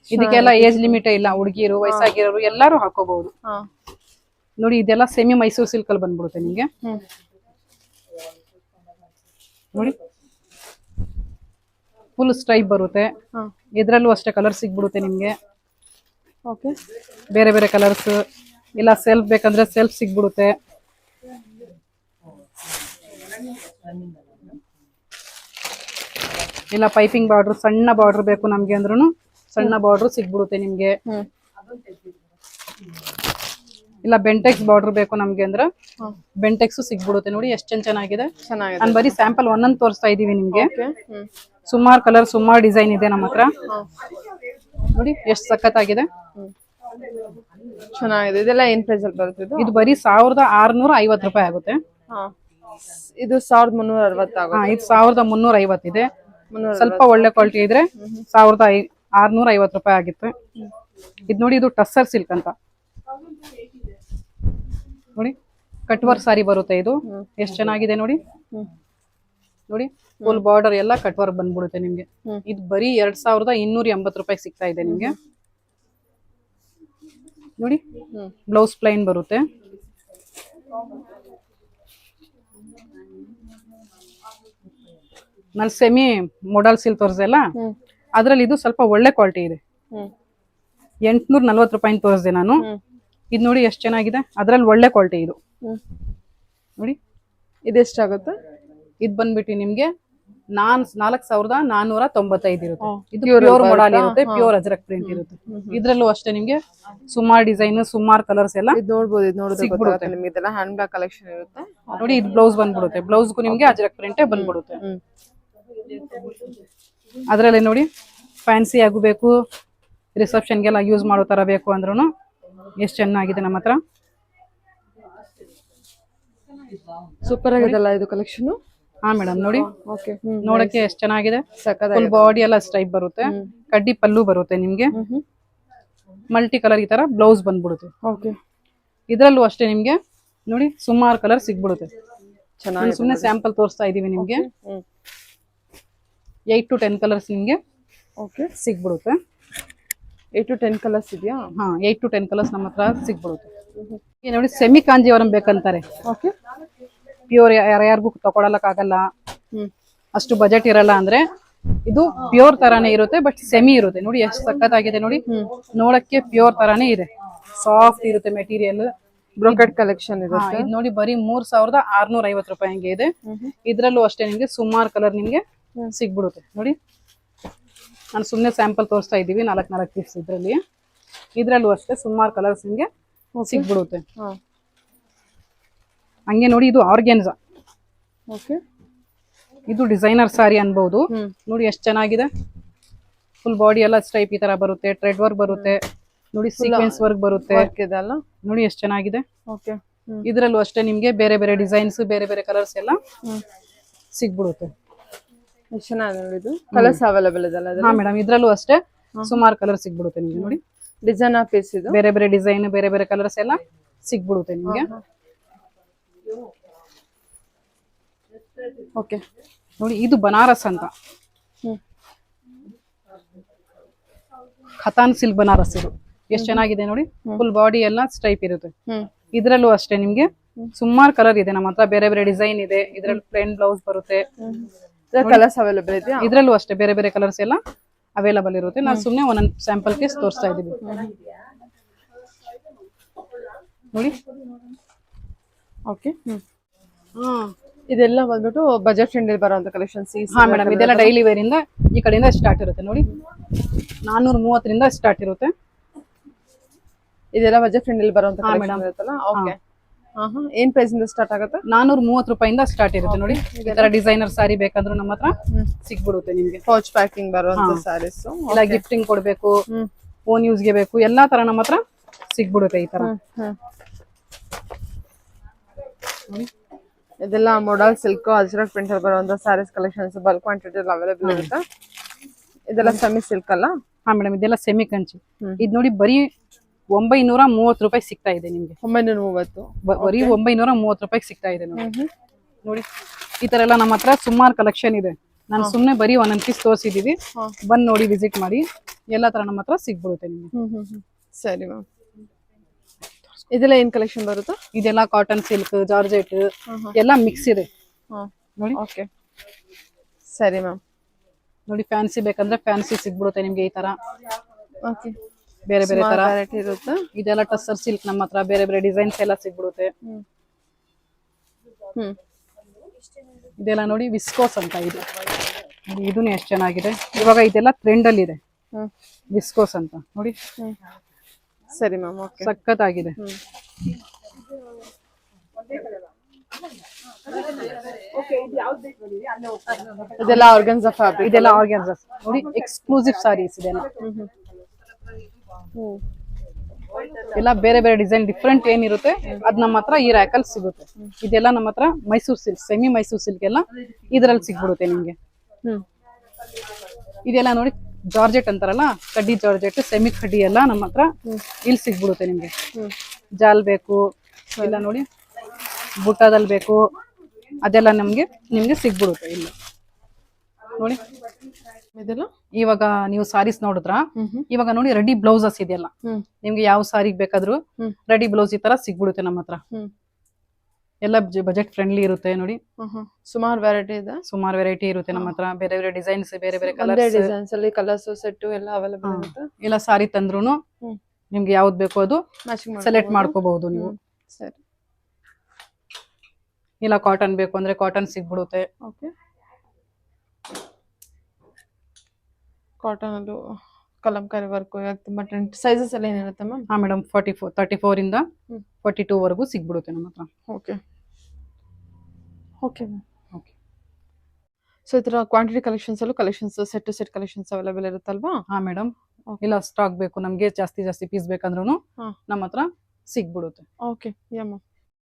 ಇದಕ್ಕೆಲ್ಲ ಏಜ್ ಲಿಮಿಟ್ ಇಲ್ಲ ಹುಡುಗಿರು ವಯಸ್ಸಾಗಿರೋರು ಎಲ್ಲರೂ ಹಾಕೋಬಹುದು. ನೋಡಿ ಇದೆಲ್ಲ ಸೆಮಿ ಮೈಸೂರು ಸಿಲ್ಕ್ ಅಲ್ಲಿ ಬಂದ್ಬಿಡುತ್ತೆ ನಿಮ್ಗೆ. ನೋಡಿ. ಫುಲ್ ಸ್ಟ್ರೈಪ್ ಬರುತ್ತೆ. ಇದ್ರಲ್ಲೂ ಅಷ್ಟೇ ಕಲರ್ ಸಿಗ್ಬಿಡುತ್ತೆ ನಿಮ್ಗೆ. ಓಕೆ. ಬೇರೆ ಬೇರೆ ಕಲರ್ಸ್ ಇಲ್ಲ ಸೆಲ್ಫ್ ಬೇಕಂದ್ರೆ ಸೆಲ್ಫ್ ಸಿಗ್ಬಿಡುತ್ತೆ. ಇಲ್ಲ ಪೈಪಿಂಗ್ ಬಾರ್ಡರ್ ಸಣ್ಣ ಬಾರ್ಡರ್ ಬೇಕು ನಮ್ಗೆ ಅಂದ್ರೂ ಸಣ್ಣ ಬಾರ್ಡರ್ ಸಿಗ್ಬಿಡುತ್ತೆ ನಿಮ್ಗೆ. ಇಲ್ಲ ಬೆಂಟೆಕ್ಸ್ ಬಾರ್ಡರ್ ಬೇಕು ನಮ್ಗೆ ಅಂದ್ರೆ ಬೆಂಟೆಕ್ಸ್ ಸಿಗ್ಬಿಡುತ್ತೆ ನೋಡಿ ಎಷ್ಟು ಚೆನ್ನಾಗಿದೆ. ಚೆನ್ನಾಗಿದೆ. ನಾನು ಬರೀ ಸ್ಯಾಂಪಲ್ ಒಂದೊಂದು ತೋರಿಸ್ತಾ ಇದೀವಿ ನಿಮ್ಗೆ. ಸುಮಾರು ಕಲರ್ ಸುಮಾರು ಡಿಸೈನ್ ಇದೆ ನಮ್ಮ ಹತ್ರ. ನೋಡಿ ಎಷ್ಟು ಸಖತ್ತಾಗಿದೆ. ಚೆನ್ನಾಗಿದೆ. ಇದೆಲ್ಲ ಏನ್ ಪ್ರೈಸ್ ಅಲ್ಲಿ ಬರುತ್ತೆ ಇದು? ಬರೀ ಸಾವಿರದ ಆರ್ನೂರ ಐವತ್ತು ರೂಪಾಯಿ ಆಗುತ್ತೆ. ಇದು ಸಾವಿರದ ಮುನ್ನೂರ ಅರವತ್ತಾಗುತ್ತೆ ಹಾ ಇದು ಸಾವಿರದ ಮುನ್ನೂರ ಐವತ್ತಿದೆ ಸ್ವಲ್ಪ ಒಳ್ಳೆ ಕ್ವಾಲಿಟಿ ಇದ್ರೆ ಸಾವಿರದ ಐ ಆರ್ನೂರ ಐವತ್ತು ರೂಪಾಯಿ ಆಗಿತ್ತು. ಇದು ನೋಡಿ ಇದು ಟಸ್ಸರ್ ಸಿಲ್ಕ್ ಅಂತ. ನೋಡಿ ಕಟ್ವರ್ ಸಾರಿ ಬರುತ್ತೆ ಇದು. ಎಷ್ಟು ಚೆನ್ನಾಗಿದೆ ನೋಡಿ. ನೋಡಿ ಫುಲ್ ಬಾರ್ಡರ್ ಎಲ್ಲ ಕಟ್ವರ್ ಬಂದ್ಬಿಡುತ್ತೆ ನಿಮ್ಗೆ. ಇದು ಬರೀ ಎರಡ್ ಸಾವಿರದ ಇನ್ನೂರ ಎಂಬತ್ತು ರೂಪಾಯಿ ಸಿಗ್ತಾ ಇದೆ ನಿಮ್ಗೆ. ನೋಡಿ ಬ್ಲೌಸ್ ಪ್ಲೈನ್ ಬರುತ್ತೆ. ನಲ್ಲಿ ಸೆಮಿ ಮೊಡಲ್ ಸಿಲ್ ತೋರಿಸಲ್ಲ? ಅದ್ರಲ್ಲಿ ಇದು ಸ್ವಲ್ಪ ಒಳ್ಳೆ ಕ್ವಾಲಿಟಿ ಇದೆ. ಎಂಟ್ನೂರ ನಲ್ವತ್ತು ರೂಪಾಯಿ ತೋರಿಸಿದೆ ನಾನು. ಇದು ನೋಡಿ ಎಷ್ಟು ಚೆನ್ನಾಗಿದೆ. ಅದ್ರಲ್ಲಿ ಒಳ್ಳೆ ಕ್ವಾಲಿಟಿ ಇದು. ನೋಡಿ. ಇದೆಷ್ಟಾಗುತ್ತೆ ಇದು ಬಂದ್ಬಿಟ್ಟು ನಿಮ್ಗೆ ನಾನ್ ನಾಲ್ಕ್ ಸಾವಿರದ ನಾನೂರ ತೊಂಬತ್ತೈದು ಇರುತ್ತೆ. ಇದು ಪ್ಯೂರ್? ಮೊಡಲ್ ಇರುತ್ತೆ. ಪ್ಯೂರ್ ಅಜ್ರಕ್ ಪ್ರಿಂಟ್ ಇರುತ್ತೆ. ಇದ್ರಲ್ಲೂ ಅಷ್ಟೇ ನಿಮ್ಗೆ ಸುಮಾರು ಡಿಸೈನ್ ಸುಮಾರು ಕಲರ್ಸ್ ಎಲ್ಲ ನಿಮ್ಗೆ ಹ್ಯಾಂಡ್ ಬ್ಯಾಗ್ ಕಲೆಕ್ಷನ್ ಇರುತ್ತೆ. ನೋಡಿ ಇದು ಬ್ಲೌಸ್ ಬಂದ್ಬಿಡುತ್ತೆ. ಬ್ಲೌಸ್ಗೂ ನಿಮ್ಗೆ ಅಜ್ರಕ್ ಪ್ರಿಂಟೇ ಬಂದ್ಬಿಡುತ್ತೆ. ಅದರಲ್ಲಿ ನೋಡಿ ಫ್ಯಾನ್ಸಿ ಆಗಬೇಕು ರಿಸೆಪ್ಷನ್ಗೆಲ್ಲ ಯೂಸ್ ಮಾಡೋ ತರ ಬೇಕು ಅಂದ್ರೂ ಎಷ್ಟು ಚೆನ್ನಾಗಿದೆ ನಮ್ಮ ಹತ್ರ. ಸೂಪರ್ ಆಗಿದೆಲ್ಲ ಇದು ಕಲೆಕ್ಷನ್ ಹಾ ಮೇಡಮ್ ನೋಡಿ. ಓಕೆ ನೋಡಕ್ಕೆ ಎಷ್ಟು ಚೆನ್ನಾಗಿದೆ. ಫುಲ್ ಬಾಡಿ ಎಲ್ಲ ಸ್ಟ್ರೈಪ್ ಬರುತ್ತೆ. ಕಡ್ಡಿ ಪಲ್ಲು ಬರುತ್ತೆ ನಿಮ್ಗೆ. ಮಲ್ಟಿ ಕಲರ್ ಈ ತರ ಬ್ಲೌಸ್ ಬಂದ್ಬಿಡುತ್ತೆ. ಓಕೆ ಇದ್ರಲ್ಲೂ ಅಷ್ಟೇ ನಿಮ್ಗೆ. ನೋಡಿ ಸುಮಾರು ಕಲರ್ ಸಿಗ್ಬಿಡುತ್ತೆ. ಚೆನ್ನಾಗಿ ಸುಮ್ಮನೆ ಸ್ಯಾಂಪಲ್ ತೋರಿಸ್ತಾ ಇದೀವಿ ನಿಮ್ಗೆ. ಏಟ್ ಟು ಟೆನ್ ಕಲರ್ಸ್ ನಿಮಗೆ ಓಕೆ ಸಿಗ್ಬಿಡುತ್ತೆ. ಏಯ್ಟ್ ಟು ಟೆನ್ ಕಲರ್ಸ್ ಇದೆಯಾ? ಹಾ ಏಯ್ಟ್ ಟು ಟೆನ್ ಕಲರ್ಸ್ ನಮ್ಮ ಹತ್ರ ಸಿಗ್ಬಿಡುತ್ತೆ. ನೋಡಿ ಸೆಮಿ ಕಾಂಜಿವರಂ ಬೇಕಂತಾರೆ. ಓಕೆ ಪ್ಯೂರ್ ಯಾರ್ಯಾರಿಗೂ ತಗೊಳಕ್ಕಾಗಲ್ಲ ಅಷ್ಟು ಬಜೆಟ್ ಇರಲ್ಲ ಅಂದ್ರೆ ಇದು ಪ್ಯೂರ್ ತರಾನೇ ಇರುತ್ತೆ ಬಟ್ ಸೆಮಿ ಇರುತ್ತೆ. ನೋಡಿ ಎಷ್ಟು ಸಖತ್ತಾಗಿದೆ ನೋಡಿ. ನೋಡಕ್ಕೆ ಪ್ಯೂರ್ ತರಾನೇ ಇದೆ. ಸಾಫ್ಟ್ ಇರುತ್ತೆ ಮೆಟೀರಿಯಲ್ ಬ್ರೋಕೆಟ್ ಕಲೆಕ್ಷನ್ ಇದೆ ಇದು ನೋಡಿ ಬರೀ ಮೂರ್ ಸಾವಿರದ ಆರ್ನೂರ ಐವತ್ತು ರೂಪಾಯಿ ಹಂಗೆ ಇದೆ. ಇದ್ರಲ್ಲೂ ಅಷ್ಟೇ ನಿಮ್ಗೆ ಸುಮಾರು ಕಲರ್ ನಿಮ್ಗೆ ಸಿಗ್ಬಿಡುತ್ತೆ. ನೋಡಿ. ನಾನು ಸುಮ್ಮನೆ ಸ್ಯಾಂಪಲ್ ತೋರಿಸ್ತಾ ಇದ್ದೀವಿ ನಾಲ್ಕು ನಾಲ್ಕು ಪೀಸ್ ಇದರಲ್ಲಿ. ಇದರಲ್ಲೂ ಅಷ್ಟೇ ಸುಮಾರು ಕಲರ್ಸ್ ನಿಮಗೆ ಸಿಗ್ಬಿಡುತ್ತೆ. ಹಂಗೆ ನೋಡಿ ಇದು ಆರ್ಗ್ಯಾನ್ಸ. ಓಕೆ ಇದು ಡಿಸೈನರ್ ಸಾರಿ ಅನ್ಬಹುದು ನೋಡಿ ಎಷ್ಟು ಚೆನ್ನಾಗಿದೆ. ಫುಲ್ ಬಾಡಿ ಎಲ್ಲ ಸ್ಟ್ರೈಪ್ ಈ ತರ ಬರುತ್ತೆ ಟ್ರೆಡ್ ವರ್ಕ್ ಬರುತ್ತೆ. ನೋಡಿ ಸೀಕ್ವೆನ್ಸ್ ವರ್ಕ್ ಬರುತ್ತೆ. ನೋಡಿ ಎಷ್ಟು ಚೆನ್ನಾಗಿದೆ. ಓಕೆ ಇದ್ರಲ್ಲೂ ಅಷ್ಟೇ ನಿಮ್ಗೆ ಬೇರೆ ಬೇರೆ ಡಿಸೈನ್ಸ್ ಬೇರೆ ಬೇರೆ ಕಲರ್ಸ್ ಎಲ್ಲ ಸಿಗ್ಬಿಡುತ್ತೆ. ಚೆನ್ನಾಗಿದೆ ಕಲರ್ಸ್ ಅವೈಲೇಬಲ್ ಇದೆ ಹಾ ಮೇಡಮ್ ಇದ್ರಲ್ಲೂ ಅಷ್ಟೇ. ಸುಮಾರು ಕಲರ್ ಸಿಗ್ಬಿಡುತ್ತೆ ನಿಮ್ಗೆ ನೋಡಿ. ಡಿಸೈನ್ ಆ ಪೀಸ್ ಇದು? ಬೇರೆ ಬೇರೆ ಡಿಸೈನ್ ಬೇರೆ ಬೇರೆ ಕಲರ್ಸ್ ಎಲ್ಲ ಸಿಗ್ಬಿಡುತ್ತೆ ನಿಮ್ಗೆ. ಓಕೆ ನೋಡಿ ಇದು ಬನಾರಸ್ ಅಂತ. ಖತಾನ್ ಸಿಲ್ಕ್ ಬನಾರಸ್ ಇದು. ಎಷ್ಟ್ ಚೆನ್ನಾಗಿದೆ ನೋಡಿ. ಫುಲ್ ಬಾಡಿ ಎಲ್ಲ ಸ್ಟ್ರೈಪ್ ಇರುತ್ತೆ. ಇದ್ರಲ್ಲೂ ಅಷ್ಟೇ ನಿಮ್ಗೆ. ಸುಮಾರು ಕಲರ್ ಇದೆ. ನಮ್ಮ ಹತ್ರ ಬೇರೆ ಬೇರೆ ಡಿಸೈನ್ ಇದೆ. ಇದ್ರಲ್ಲಿ ಪ್ಲೇನ್ ಬ್ಲೌಸ್ ಬರುತ್ತೆ. ಕಲರ್ಸ್ ಅವೈಲೇಬಲ್ ಇದೆಯಾ? ಇದ್ರಲ್ಲೂ ಅಷ್ಟೇ ಬೇರೆ ಬೇರೆ ಕಲರ್ಸ್ ಎಲ್ಲ ಅವೈಲಬಲ್ ಇರುತ್ತೆ. ನಾವು ಸುಮ್ನೆ ಒಂದೊಂದು ಸ್ಯಾಂಪಲ್ ಕೇಸ್ ತೋರಿಸ್ತಾ ಇದೀವಿ ನೋಡಿ. ಓಕೆ ಇದೆಲ್ಲ ಬಂದ್ಬಿಟ್ಟು ಬಜೆಟ್ ಫ್ರೆಂಡ್ ಬರುವಂತ ಕಲೆಕ್ಷನ್ಸ್ ಹಾ ಮೇಡಮ್ ಇದೆಲ್ಲ ಡೈಲಿ ವೇರ್ ಇಂದ ಈ ಕಡೆಯಿಂದ ಸ್ಟಾರ್ಟ್ ಇರುತ್ತೆ ನೋಡಿ. ನಾನೂರ ಮೂವತ್ತರಿಂದ ಸ್ಟಾರ್ಟ್ ಇರುತ್ತೆ. ಇದೆಲ್ಲ ಬಜೆಟ್ ಫ್ರೆಂಡ್ ಬರುವಂತ ಕಲೆಕ್ಷನ್ ಇರುತ್ತಲ್ಲ? ಓಕೆ ಏನ್ ಪ್ರೈಸ್ ಇಂದ ಸ್ಟಾರ್ಟ್ ಆಗುತ್ತೆ? ನಾನೂರ ಮೂವತ್ತು ರೂಪಾಯಿಂದ ಸ್ಟಾರ್ಟ್ ಇರುತ್ತೆ ನೋಡಿ. ಈ ತರ ಡಿಸೈನರ್ ಸಾರಿ ಬೇಕಂದ್ರೂ ನಮ್ಮ ಹತ್ರ ಸಿಕ್ಬಿಡುತ್ತೆ ನಿಮ್ಗೆ. ಪೌಚ್ ಪ್ಯಾಕಿಂಗ್ ಬರುವಂತ ಸಾರೀಸ್ ಸ್ಯಾರೀಸ್ ಇಲ್ಲ ಗಿಫ್ಟಿಂಗ್ ಕೊಡ್ಬೇಕು ಫೋನ್ ಓನ್ ಯೂಸ್ಗೆ ಬೇಕು ಎಲ್ಲಾ ತರ ನಮ್ಮ ಹತ್ರ ಸಿಗ್ಬಿಡುತ್ತೆ ಈ ತರ. ಇದೆಲ್ಲ ಮೊಡಲ್ ಸಿಲ್ಕ್ ಅಜ್ರಕ್ ಪ್ರಿಂಟ್ ಅಲ್ಲಿ ಬರುವಂತ sarees collections bulk quantity available ಇರುತ್ತೆ. ಇದೆಲ್ಲ ಸೆಮಿ ಸಿಲ್ಕ್ ಅಲ್ಲ? ಹಾ ಮೇಡಮ್ ಇದೆಲ್ಲ ಸೆಮಿ ಕಂಚಿ. ಇದ್ ನೋಡಿ ಬರೀ ಒಂಬೈನೂರ ಮೂವತ್ತು ರೂಪಾಯಿ ಸಿಗ್ತಾ ಇದೆ ನಿಮ್ಗೆ. ಒಂಬೈನೂರ ಮೂವತ್ತು ಬರೀ ಒಂಬೈನೂರ ಮೂವತ್ತು ರೂಪಾಯಿ ಸಿಗ್ತಾ ಇದೆ ನೋಡಿ. ನೋಡಿ ಈ ತರ ಎಲ್ಲ ನಮ್ಮ ಹತ್ರ ಸುಮಾರು ಕಲೆಕ್ಷನ್ ಇದೆ. ನಾನು ಸುಮ್ನೆ ಬರೀ ಒಂದೊಂದ್ ಪೀಸ್ ತೋರಿಸಿದೀವಿ. ಬಂದ್ ನೋಡಿ ವಿಸಿಟ್ ಮಾಡಿ. ಎಲ್ಲಾ ತರ ನಮ್ಮ ಹತ್ರ ಸಿಗ್ಬಿಡುತ್ತೆ ನಿಮ್ಗೆ. ಸರಿ ಮ್ಯಾಮ್ ಇದೆಲ್ಲ ಏನ್ ಕಲೆಕ್ಷನ್ ಬರುತ್ತೆ? ಇದೆಲ್ಲ ಕಾಟನ್ ಸಿಲ್ಕ್ ಜಾರ್ಜೆಟ್ ಎಲ್ಲ ಮಿಕ್ಸ್ ಇದೆ. ನೋಡಿ. ಓಕೆ ಸರಿ ಮ್ಯಾಮ್ ನೋಡಿ ಫ್ಯಾನ್ಸಿ ಬೇಕಂದ್ರೆ ಫ್ಯಾನ್ಸಿ ಸಿಗ್ಬಿಡುತ್ತೆ ನಿಮ್ಗೆ ಈ ತರ. ಓಕೆ ಬೇರೆ ಬೇರೆ ತರ. ವೆರೈಟಿ ಇರುತ್ತೆ. ಇದೆಲ್ಲ ಟಸ್ಸರ್ ಸಿಲ್ಕ್ ನಮ್ಮ ಹತ್ರ ಬೇರೆ ಬೇರೆ ಡಿಸೈನ್ಸ್ ಎಲ್ಲ ಸಿಗ್ಬಿಡುತ್ತೆ. ಹ್ಮ್. ಇದೆಲ್ಲ ನೋಡಿ ವಿಸ್ಕೋಸ್ ಅಂತ ಇದೆ. ನೋಡಿ ಇದೂ ಎಷ್ಟು ಚೆನ್ನಾಗಿದೆ. ಇವಾಗ ಇದೆಲ್ಲ ಟ್ರೆಂಡ್ ಅಲ್ಲಿ ಇದೆ. ವಿಸ್ಕೋಸ್ ಅಂತ. ನೋಡಿ. ಸರಿ ಮ್ಯಾಮ್ ಓಕೆ ಸಖತ್ತಾಗಿದೆ. ಹ್ಮ್. ಇದೆಲ್ಲ ಆರ್ಗನ್ಸ್ ಇದೆಲ್ಲ ಆರ್ಗನ್ಸ್ ನೋಡಿ ಎಕ್ಸ್ಕ್ಲೂಸಿವ್ ಸಾರೀಸ್ ಇದೆಲ್ಲ. ಎಲ್ಲ ಬೇರೆ ಬೇರೆ ಡಿಸೈನ್ ಡಿಫ್ರೆಂಟ್ ಏನಿರುತ್ತೆ ಅದ್ ನಮ್ಮ ಹತ್ರ ಈ ರ್ಯಾಕಲ್ ಸಿಗುತ್ತೆ. ಇದೆಲ್ಲ ನಮ್ಮ ಹತ್ರ Mysore silk semi Mysore silk ಎಲ್ಲ ಇದ್ರಲ್ಲಿ ಸಿಗ್ಬಿಡುತ್ತೆ ನಿಮ್ಗೆ. ಇದೆಲ್ಲ ನೋಡಿ ಜಾರ್ಜೆಟ್ ಅಂತಾರಲ್ಲ ಕಡ್ಡಿ ಜಾರ್ಜೆಟ್ ಸೆಮಿ ಕಡ್ಡಿ ಎಲ್ಲ ನಮ್ಮ ಹತ್ರ ಇಲ್ಲಿ ಸಿಗ್ಬಿಡುತ್ತೆ ನಿಮ್ಗೆ. ಜಾಲ್ ಬೇಕು ಇಲ್ಲ ನೋಡಿ ಬುಟ್ಟದಲ್ಲಿ ಬೇಕು ಅದೆಲ್ಲ ನಮ್ಗೆ ನಿಮ್ಗೆ ಸಿಗ್ಬಿಡುತ್ತೆ ಇಲ್ಲಿ. ನೋಡಿ. ಇದೆಲ್ಲ? ಇವಾಗ ನೀವು ಸಾರೀಸ್ ನೋಡಿದ್ರ? ಇವಾಗ ನೋಡಿ ರೆಡಿ ಬ್ಲೌಸಸ್ ಇದೆಯಲ್ಲ. ನಿಮ್ಗೆ ಯಾವ ಸಾರಿಗೆ ಬೇಕಾದ್ರೂ ರೆಡಿ ಬ್ಲೌಸ್ ಈ ತರ ಸಿಗ್ಬಿಡುತ್ತೆ ನಮ್ಮ ಹತ್ರ. ಎಲ್ಲ ಬಜೆಟ್ ಫ್ರೆಂಡ್ಲಿ ಇರುತ್ತೆ ನೋಡಿ. ಸುಮಾರು ವೆರೈಟಿ ಇದೆ. ಸುಮಾರು ವೆರೈಟಿ ಇರುತ್ತೆ ನಮ್ಮ ಹತ್ರ. ಬೇರೆ ಬೇರೆ ಡಿಸೈನ್ಸ್ ಬೇರೆ ಬೇರೆ ಕಲರ್ಸ್ ಡಿಸೈನ್ಸ್ ಅಲ್ಲಿ ಕಲರ್ಸ್ ಸೆಟ್ ಎಲ್ಲ ಅವೈಲೇಬಲ್ ಇರುತ್ತೆ. ಎಲ್ಲ ಸಾರಿ ತಂದ್ರೂನು. ನಿಮ್ಗೆ ಯಾವ್ದು ಬೇಕೋ ಅದು ಸೆಲೆಕ್ಟ್ ಮಾಡ್ಕೋಬಹುದು ನೀವು. ಸರಿ. ಇಲ್ಲ ಕಾಟನ್ ಬೇಕು ಅಂದ್ರೆ ಕಾಟನ್ ಸಿಗ್ಬಿಡುತ್ತೆ. ಓಕೆ ಕಾಟನ್ ಅದು ಕಲಂಕಾರಿ ವರ್ಕ್ ಇವಾಗ ತುಂಬಾ ಟ್ರೆಂಡ್ ಸೈಜಸ್ ಎಲ್ಲ ಏನಿರುತ್ತೆ ಮ್ಯಾಮ್ ಹಾಂ ಮೇಡಮ್ ಫಾರ್ಟಿ ಫೋರ್ ತರ್ಟಿ ಫೋರಿಂದ. ಫಾರ್ಟಿ ಟೂ ವರೆಗೂ ಸಿಗ್ಬಿಡುತ್ತೆ ನಮ್ಮ ಹತ್ರ. Okay okay ma'am okay so ಈ ಥರ ಕ್ವಾಂಟಿಟಿ ಕಲೆಕ್ಷನ್ಸ್ ಅಲ್ಲೂ collections set to set collections available ಇರುತ್ತಲ್ವಾ? ಹಾಂ ಮೇಡಮ್. ಇಲ್ಲ ಸ್ಟಾಕ್ ಬೇಕು ನಮಗೆ ಜಾಸ್ತಿ ಜಾಸ್ತಿ ಪೀಸ್ ಬೇಕಂದ್ರೂ. ನಮ್ಮ ಹತ್ರ ಸಿಗ್ಬಿಡುತ್ತೆ. Okay yeah ma'am